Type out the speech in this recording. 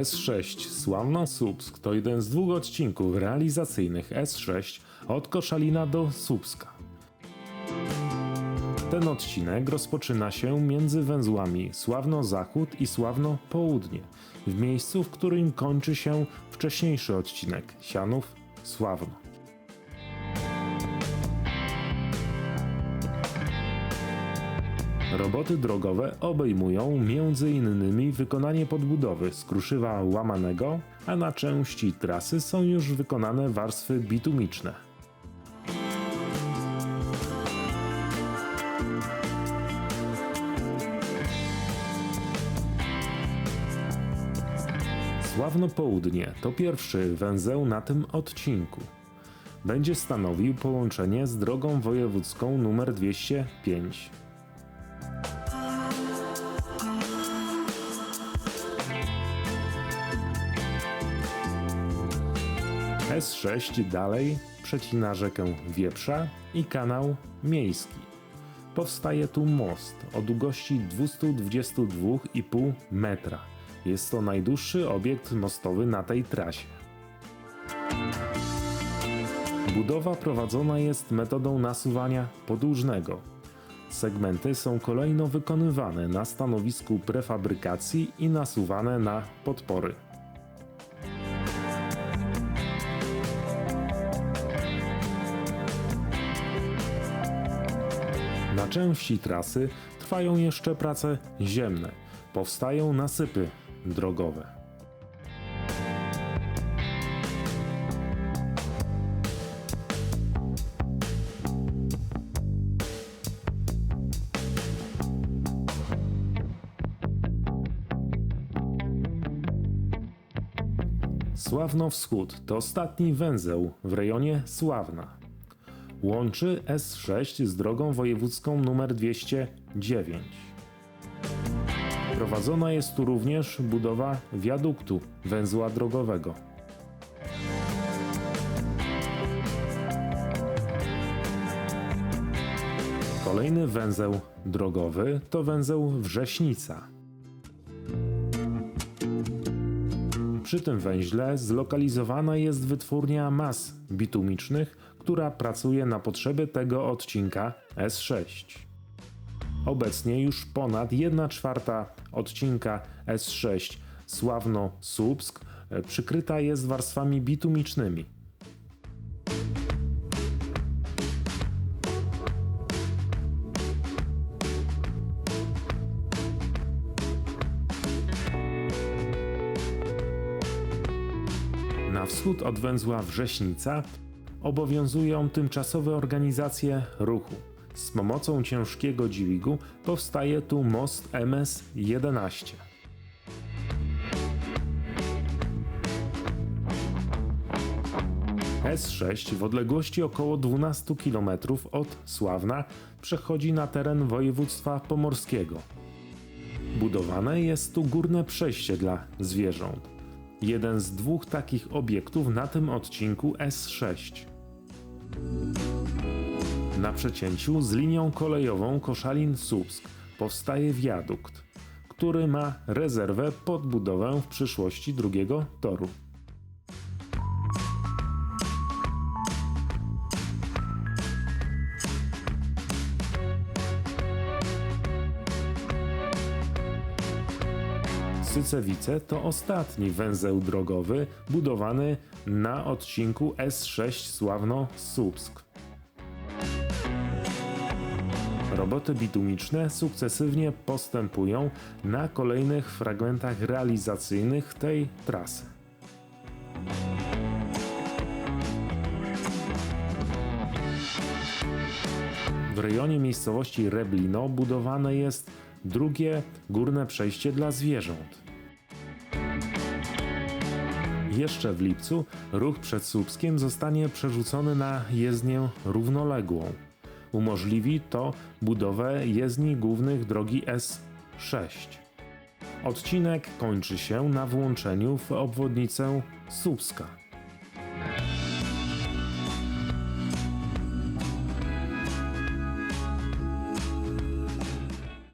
S6 Sławno-Słupsk to jeden z dwóch odcinków realizacyjnych S6 od Koszalina do Słupska. Ten odcinek rozpoczyna się między węzłami Sławno-Zachód i Sławno-Południe, w miejscu, w którym kończy się wcześniejszy odcinek Sianów-Sławno. Roboty drogowe obejmują m.in. wykonanie podbudowy z kruszywa łamanego, a na części trasy są już wykonane warstwy bitumiczne. Sławno Południe to pierwszy węzeł na tym odcinku. Będzie stanowił połączenie z drogą wojewódzką nr 205. S6 dalej przecina rzekę Wieprza i kanał miejski. Powstaje tu most o długości 222,5 metra. Jest to najdłuższy obiekt mostowy na tej trasie. Budowa prowadzona jest metodą nasuwania podłużnego. Segmenty są kolejno wykonywane na stanowisku prefabrykacji i nasuwane na podpory. Na części trasy trwają jeszcze prace ziemne. Powstają nasypy drogowe. Sławno Wschód to ostatni węzeł w rejonie Sławna. Łączy S6 z drogą wojewódzką nr 209. Prowadzona jest tu również budowa wiaduktu węzła drogowego. Kolejny węzeł drogowy to węzeł Wrześnica. Przy tym węźle zlokalizowana jest wytwórnia mas bitumicznych, która pracuje na potrzeby tego odcinka S6. Obecnie już ponad 1 czwarta odcinka S6 Sławno-Słupsk przykryta jest warstwami bitumicznymi. Na wschód od węzła Wrześnica obowiązują tymczasowe organizacje ruchu. Z pomocą ciężkiego dźwigu powstaje tu most MS-11. S6 w odległości około 12 km od Sławna przechodzi na teren województwa pomorskiego. Budowane jest tu górne przejście dla zwierząt. Jeden z dwóch takich obiektów na tym odcinku S6. Na przecięciu z linią kolejową Koszalin-Słupsk powstaje wiadukt, który ma rezerwę pod budowę w przyszłości drugiego toru. Sycewice to ostatni węzeł drogowy budowany na odcinku S6 Sławno-Słupsk. Roboty bitumiczne sukcesywnie postępują na kolejnych fragmentach realizacyjnych tej trasy. W rejonie miejscowości Reblino budowane jest drugie górne przejście dla zwierząt. Jeszcze w lipcu ruch przed Słupskiem zostanie przerzucony na jezdnię równoległą. Umożliwi to budowę jezdni głównych drogi S6. Odcinek kończy się na włączeniu w obwodnicę Słupska.